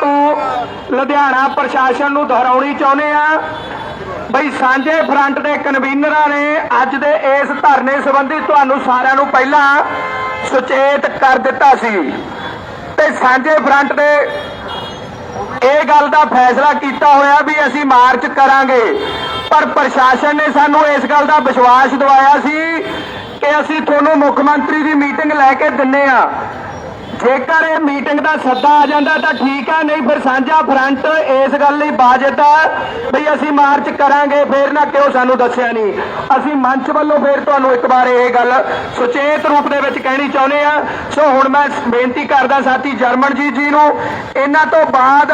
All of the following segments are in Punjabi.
ਤੋਂ ਲੁਧਿਆਣਾ ਪ੍ਰਸ਼ਾਸਨ ਨੂੰ ਦੁਹਰਾਉਣੀ ਚਾਹੁੰਦੇ ਆ ਬਈ ਸਾਂਝੇ ਫਰੰਟ ਦੇ ਕਨਵੀਨਰਾਂ ਨੇ ਅੱਜ ਦੇ ਇਸ ਧਰਨੇ ਸੰਬੰਧੀ ਤੁਹਾਨੂੰ ਸਾਰਿਆਂ ਨੂੰ ਪਹਿਲਾਂ ਸੁਚੇਤ ਕਰ ਦਿੱਤਾ ਸੀ। ਤੇ ਸਾਂਝੇ ਫਰੰਟ ਦੇ ਇਹ ਗੱਲ ਦਾ ਫੈਸਲਾ ਕੀਤਾ ਹੋਇਆ ਵੀ ਅਸੀਂ ਮਾਰਚ ਕਰਾਂਗੇ। ਪਰ ਪ੍ਰਸ਼ਾਸਨ ਨੇ ਸਾਨੂੰ ਇਸ ਗੱਲ ਦਾ ਵਿਸ਼ਵਾਸ ਦਿਵਾਇਆ ਸੀ ਕਿ ਅਸੀਂ ਤੁਹਾਨੂੰ ਮੁੱਖ ਮੰਤਰੀ ਦੀ ਮੀਟਿੰਗ ਲੈ ਕੇ ਦਿੰਨੇ ਆ ਜੇਕਰ ਇਹ ਮੀਟਿੰਗ ਦਾ ਸੱਦਾ ਆ ਜਾਂਦਾ ਤਾਂ ਠੀਕ ਆ ਨਹੀਂ ਫਿਰ ਸਾਂਝਾ ਫਰੰਟ ਇਸ ਗੱਲ ਲਈ ਬਾਜਦਾ ਵੀ ਅਸੀਂ ਮਾਰਚ ਕਰਾਂਗੇ, ਫੇਰ ਨਾ ਕਿਉਂ ਸਾਨੂੰ ਦੱਸਿਆ ਨਹੀਂ। ਅਸੀਂ ਮੰਚ ਵੱਲੋਂ ਫੇਰ ਤੁਹਾਨੂੰ ਇੱਕ ਵਾਰ ਇਹ ਗੱਲ ਸੁਚੇਤ ਰੂਪ ਦੇ ਵਿੱਚ ਕਹਿਣੀ ਚਾਹੁੰਦੇ ਆ ਸੋ ਹੁਣ ਮੈਂ ਬੇਨਤੀ ਕਰਦਾ ਸਾਥੀ ਜਰਮਨ ਜੀ ਜੀ ਨੂੰ, ਇਹਨਾਂ ਤੋਂ ਬਾਅਦ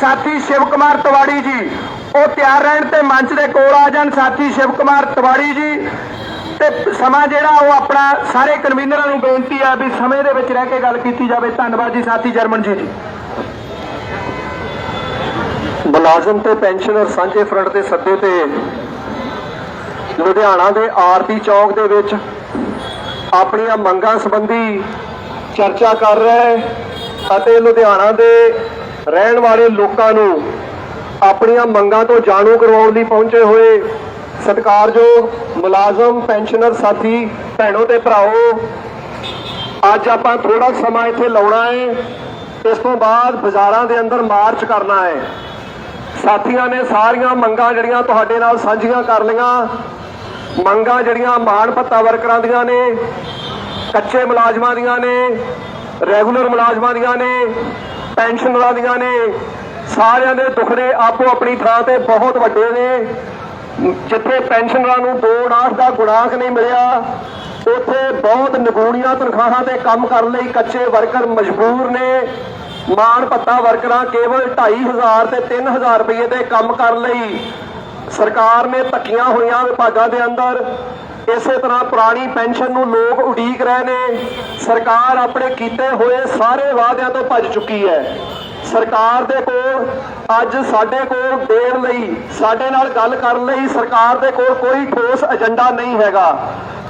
ਸਾਥੀ ਸ਼ਿਵ ਕੁਮਾਰ ਤਿਵਾੜੀ ਜੀ, ਉਹ ਤਿਆਰ ਰਹਿਣ ਤੇ ਮੰਚ ਦੇ ਕੋਲ ਆ ਜਾਣ। ਸਾਥੀ ਸ਼ਿਵ ਕੁਮਾਰ ਤਿਵਾੜੀ ਜੀ ਤੇ ਸਮਾਂ ਜਿਹੜਾ ਉਹ ਆਪਣਾ ਸਾਰੇ ਕਨਵੀਨਰਾਂ ਨੂੰ ਬੇਨਤੀ ਹੈ ਵੀ ਸਮੇਂ ਦੇ ਵਿੱਚ ਰਹਿ ਕੇ ਗੱਲ ਕੀਤੀ ਜਾਵੇ। ਧੰਨਵਾਦ ਜੀ ਸਾਥੀ ਜਰਮਨ ਜੀ। ਜੀ ਮੁਲਾਜ਼ਮ ਤੇ ਪੈਨਸ਼ਨਰ ਸਾਂਝੇ ਫਰੰਟ ਦੇ ਸੱਦੇ ਤੇ ਲੁਧਿਆਣਾ ਦੇ ਆਰਪੀ ਚੌਕ ਦੇ ਵਿੱਚ ਆਪਣੀਆਂ ਮੰਗਾਂ ਸੰਬੰਧੀ ਚਰਚਾ ਕਰ ਰਹੇ ਅਤੇ ਲੁਧਿਆਣਾ ਦੇ ਰਹਿਣ ਵਾਲੇ ਲੋਕਾਂ ਨੂੰ ਆਪਣੀਆਂ ਮੰਗਾਂ ਤੋਂ ਜਾਣੂ ਕਰਵਾਉਣ ਲਈ ਪਹੁੰਚੇ ਹੋਏ ਸਤਿਕਾਰਯੋਗ ਮੁਲਾਜ਼ਮ, ਪੈਨਸ਼ਨਰ, ਸਾਥੀ, ਭੈਣੋ ਤੇ ਭਰਾਓ ਅੱਜ ਆਪਾਂ ਥੋੜਾ ਸਮਾਂ ਇੱਥੇ ਲਾਉਣਾ ਹੈ। ਇਸ ਤੋਂ ਬਾਅਦ ਬਾਜ਼ਾਰਾਂ ਦੇ ਅੰਦਰ ਮਾਰਚ ਕਰਨਾ ਹੈ। ਸਾਥੀਆਂ ਨੇ ਸਾਰੀਆਂ ਮੰਗਾਂ ਜਿਹੜੀਆਂ ਤੁਹਾਡੇ ਨਾਲ ਸਾਂਝੀਆਂ ਕਰ ਲਈਆਂ। ਮੰਗਾਂ ਜਿਹੜੀਆਂ ਮਾਣ ਭੱਤਾ ਵਰਕਰਾਂ ਦੀਆਂ ਨੇ, ਕੱਚੇ ਮੁਲਾਜ਼ਮਾਂ ਦੀਆਂ ਨੇ, ਰੈਗੂਲਰ ਮੁਲਾਜ਼ਮਾਂ ਦੀਆਂ ਨੇ, ਪੈਨਸ਼ਨਰਾਂ ਦੀਆਂ ਨੇ, ਸਾਰਿਆਂ ਦੇ ਦੁਖੜੇ ਆਪੋ ਆਪਣੀ ਥਾਂ ਤੇ ਬਹੁਤ ਵੱਡੇ ਨੇ। ਜਿੱਥੇ ਪੈਨਸ਼ਨਰਾਂ ਨੂੰ 2.8 ਦਾ ਗੁਣਾਂਕ ਨਹੀਂ ਮਿਲਿਆ, ਉੱਥੇ ਬਹੁਤ ਨਿਗੂਣੀਆਂ ਤਨਖਾਹਾਂ ਤੇ ਕੰਮ ਕਰਨ ਲਈ ਕੱਚੇ ਵਰਕਰ ਮਜਬੂਰ ਨੇ। ਮਾਣ ਭੱਤਾ ਵਰਕਰਾਂ ਕੇਵਲ 2500 ਤੇ 3000 ਰੁਪਏ ਦੇ ਕੰਮ ਕਰਨ ਲਈ ਸਰਕਾਰ ਨੇ ਧੱਕੀਆਂ ਹੋਈਆਂ ਵਿਭਾਗਾਂ ਦੇ ਅੰਦਰ। ਇਸੇ ਤਰ੍ਹਾਂ ਪੁਰਾਣੀ ਪੈਨਸ਼ਨ ਨੂੰ ਲੋਕ ਉਡੀਕ ਰਹੇ ਨੇ। ਸਰਕਾਰ ਆਪਣੇ ਕੀਤੇ ਹੋਏ ਸਾਰੇ ਵਾਅਦਿਆਂ ਤੋਂ ਭੱਜ ਚੁੱਕੀ ਹੈ। ਸਰਕਾਰ ਦੇ ਕੋਲ ਅੱਜ ਸਾਡੇ ਕੋਲ ਦੇਣ ਲਈ, ਸਾਡੇ ਨਾਲ ਗੱਲ ਕਰਨ ਲਈ ਸਰਕਾਰ ਦੇ ਕੋਲ ਕੋਈ ਠੋਸ ਏਜੰਡਾ ਨਹੀਂ ਹੈਗਾ।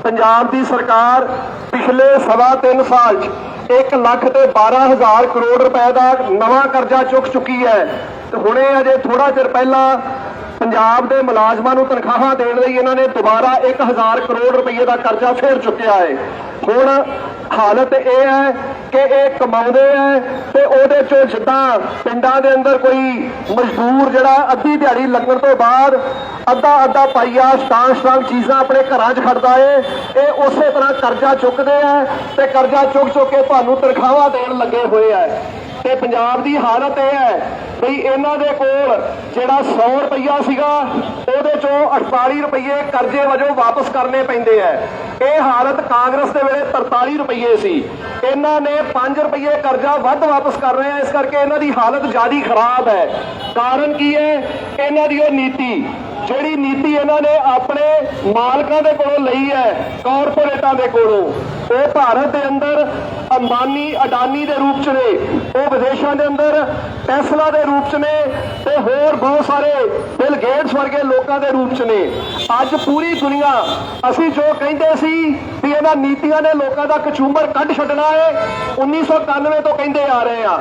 ਪੰਜਾਬ ਦੀ ਸਰਕਾਰ ਪਿਛਲੇ ਸਵਾ ਤਿੰਨ ਸਾਲ 'ਚ 1 ਲੱਖ ਤੇ 12000 ਕਰੋੜ ਰੁਪਏ ਦਾ ਨਵਾਂ ਕਰਜ਼ਾ ਚੁੱਕ ਚੁੱਕੀ ਹੈ। ਤੇ ਹੁਣੇ ਅਜੇ ਥੋੜਾ ਚਿਰ ਪਹਿਲਾਂ ਪੰਜਾਬ ਦੇ ਮੁਲਾਜ਼ਮਾਂ ਨੂੰ ਤਨਖਾਹਾਂ ਦੇਣ ਲਈ ਇਹਨਾਂ ਨੇ ਦੁਬਾਰਾ 1000 ਕਰੋੜ ਰੁਪਏ ਦਾ ਕਰਜ਼ਾ ਫੇਰ ਚੁੱਕਿਆ ਹੈ। ਹੁਣ ਹਾਲਤ ਇਹ ਹੈ ਕਿ ਇਹ ਕਮਾਉਂਦੇ ਹੈ ਤੇ ਉਹਦੇ ਚੋਂ ਜਿੱਦਾਂ ਪਿੰਡਾਂ ਦੇ ਅੰਦਰ ਕੋਈ ਮਜ਼ਦੂਰ ਜਿਹੜਾ ਅੱਧੀ ਦਿਹਾੜੀ ਲੱਗਣ ਤੋਂ ਬਾਅਦ ਅੱਧਾ ਅੱਧਾ ਪਾਈਆ ਸਟਾਂ ਸਟਾਂ ਚੀਜ਼ਾਂ ਆਪਣੇ ਘਰਾਂ 'ਚ ਖੜਦਾ ਏ, ਇਹ ਉਸੇ ਤਰ੍ਹਾਂ ਕਰਜ਼ਾ ਚੁੱਕਦੇ ਆ ਤੇ ਕਰਜ਼ਾ ਚੁੱਕ ਚੁੱਕ ਕੇ ਤੁਹਾਨੂੰ ਤਨਖਾਹਾਂ ਦੇਣ ਲੱਗੇ ਹੋਏ ਆ ਤੇ ਪੰਜਾਬ ਦੀ ਹਾਲਤ ਇਹ ਹੈ ਵੀ ਇਹਨਾਂ ਦੇ ਕੋਲ ਜਿਹੜਾ 100 ਰੁਪਈਆ ਸੀਗਾ, ਉਹਦੇ ਚੋਂ 48 ਰੁਪਏ ਕਰਜ਼ੇ ਵਜੋਂ ਵਾਪਸ ਕਰਨੇ ਪੈਂਦੇ ਆ। ਇਹ ਹਾਲਤ ਕਾਂਗਰਸ ਦੇ ਵੇਲੇ 43 ਰੁਪਏ ਸੀ। ਇਹਨਾਂ ਨੇ 5 ਰੁਪਈਏ ਕਰਜ਼ਾ ਵੱਧ ਵਾਪਸ ਕਰ ਰਹੇ ਆ, ਇਸ ਕਰਕੇ ਇਹਨਾਂ ਦੀ ਹਾਲਤ ਜ਼ਿਆਦਾ ਖਰਾਬ ਹੈ। ਕਾਰਨ ਕੀ ਹੈ? ਇਹਨਾਂ ਦੀ ਉਹ ਨੀਤੀ, ਜਿਹੜੀ ਨੀਤੀ ਇਹਨਾਂ ਨੇ ਆਪਣੇ ਮਾਲਕਾਂ ਦੇ ਕੋਲੋਂ ਲਈ ਹੈ ਕਾਰਪੋਰੇਟਾਂ ਦੇ ਕੋਲੋਂ। ਉਹ ਭਾਰਤ ਦੇ ਅੰਦਰ ਅੰਬਾਨੀ, ਅਡਾਨੀ ਦੇ ਰੂਪ ਚ ਨੇ ਉਹ ਵਿਦੇਸ਼ਾਂ ਦੇ ਅੰਦਰ ਟੈਸਲਾ ਦੇ ਰੂਪ ਚ ਨੇ ਤੇ ਹੋਰ ਬਹੁਤ ਸਾਰੇ ਬਿਲ ਗੇਟਸ ਵਰਗੇ ਲੋਕਾਂ ਦੇ ਰੂਪ ਚ ਨੇ। ਅੱਜ ਪੂਰੀ ਦੁਨੀਆ, ਅਸੀਂ ਜੋ ਕਹਿੰਦੇ ਸੀ ਵੀ ਇਹਨਾਂ ਨੀਤੀਆਂ ਨੇ ਲੋਕਾਂ ਦਾ ਕਚੂੰਬਰ ਕੱਢ ਛੱਡਣਾ ਹੈ 1991 ਤੋਂ ਕਹਿੰਦੇ ਆ ਰਹੇ ਆ।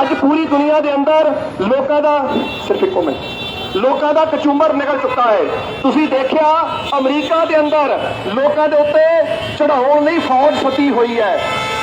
ਅੱਜ ਪੂਰੀ ਦੁਨੀਆ ਦੇ ਅੰਦਰ ਲੋਕਾਂ ਦਾ, ਸਿਰਫ ਇੱਕੋ ਮਿੰਟ। ਲੋਕਾਂ ਦਾ ਕਚੂੰਬਰ ਨਿਕਲ ਚੁੱਕਾ ਹੈ। ਤੁਸੀਂ ਦੇਖਿਆ, ਅਮਰੀਕਾ ਦੇ ਅੰਦਰ ਲੋਕਾਂ ਦੇ ਉੱਤੇ ਚੜਾਉਣ ਲਈ ਫੌਜ ਫਤੀ ਹੋਈ ਹੈ।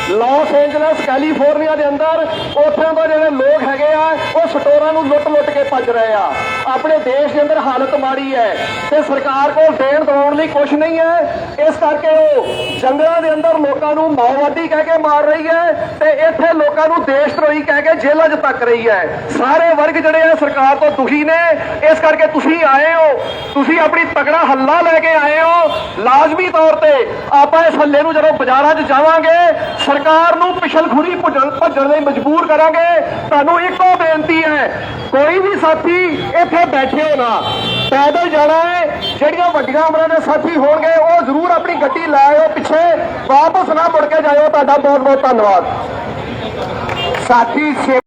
ਲਾਸ ਐਂਜਲਸ ਕੈਲੀਫੋਰਨੀਆ ਦੇ ਅੰਦਰ ਉੱਥੋਂ ਦੇ ਜਿਹੜੇ ਲੋਕ ਹੈਗੇ ਆ ਸਟੋਰਾਂ ਨੂੰ ਲੁੱਟ-ਲੁੱਟ ਕੇ ਭੱਜ ਰਹੇ ਆ। ਆਪਣੇ ਦੇਸ਼ ਦੇ ਅੰਦਰ ਹਾਲਤ ਮਾੜੀ ਹੈ ਤੇ ਸਰਕਾਰ ਕੋਲ ਦੇਣ ਦਵਾਉਣ ਲਈ ਕੁਝ ਨਹੀਂ ਹੈ। ਇਸ ਕਰਕੇ ਉਹ ਜੰਗਲਾਂ ਦੇ ਅੰਦਰ ਲੋਕਾਂ ਨੂੰ ਮਾਓਵਾਦੀ ਕਹਿ ਕੇ ਮਾਰ ਰਹੀ ਹੈ ਤੇ ਇੱਥੇ ਲੋਕਾਂ ਨੂੰ ਦੇਸ਼ ਧਰੋਹੀ ਕਹਿ ਕੇ ਜੇਲ੍ਹਾਂ 'ਚ ਤੱਕ ਰਹੀ ਹੈ। ਸਾਰੇ ਵਰਗ ਜਿਹੜੇ ਆ ਸਰਕਾਰ ਤੋਂ ਦੁਖੀ ਨੇ। ਇਸ ਕਰਕੇ ਤੁਸੀਂ ਆਏ ਹੋ। ਤੁਸੀਂ ਆਪਣੀ ਤਕੜਾ ਹੱਲਾ ਲੈ ਕੇ ਆਏ ਹੋ। ਲਾਜ਼ਮੀ ਤੌਰ ਤੇ ਆਪਾਂ ਇਸ ਹੱਲੇ ਨੂੰ ਜਦੋਂ ਬਾਜ਼ਾਰਾਂ 'ਚ ਜਾਵਾਂਗੇ, ਸਰਕਾਰ ਨੂੰ ਪਿਛਲਖੁਰੀ ਭੱਜਣ ਭੱਜਣ ਲਈ ਮਜਬੂਰ ਕਰਾਂਗੇ। ਤੁਹਾਨੂੰ ਇੱਕੋ ਬੇਨਤੀ ਹੈ। ਕੋਈ ਵੀ ਸਾਥੀ ਇੱਥੇ ਬੈਠੇ ਹੋ ਨਾ, ਪੈਦਲ ਜਾਣਾ ਹੈ। ਜਿਹੜੀਆਂ ਵੱਡੀਆਂ ਉਮਰਾਂ ਦੇ ਸਾਥੀ ਹੋਣਗੇ, ਉਹ ਜ਼ਰੂਰ ਆਪਣੀ ਗੱਡੀ ਲੈ ਆਇਓ ਪਿੱਛੇ। ਵਾਪਸ ਨਾ ਮੁੜ ਕੇ ਜਾਇਓ। ਤੁਹਾਡਾ ਬਹੁਤ ਬਹੁਤ ਧੰਨਵਾਦ। ਸਾਥੀ ਸ਼ਿਵ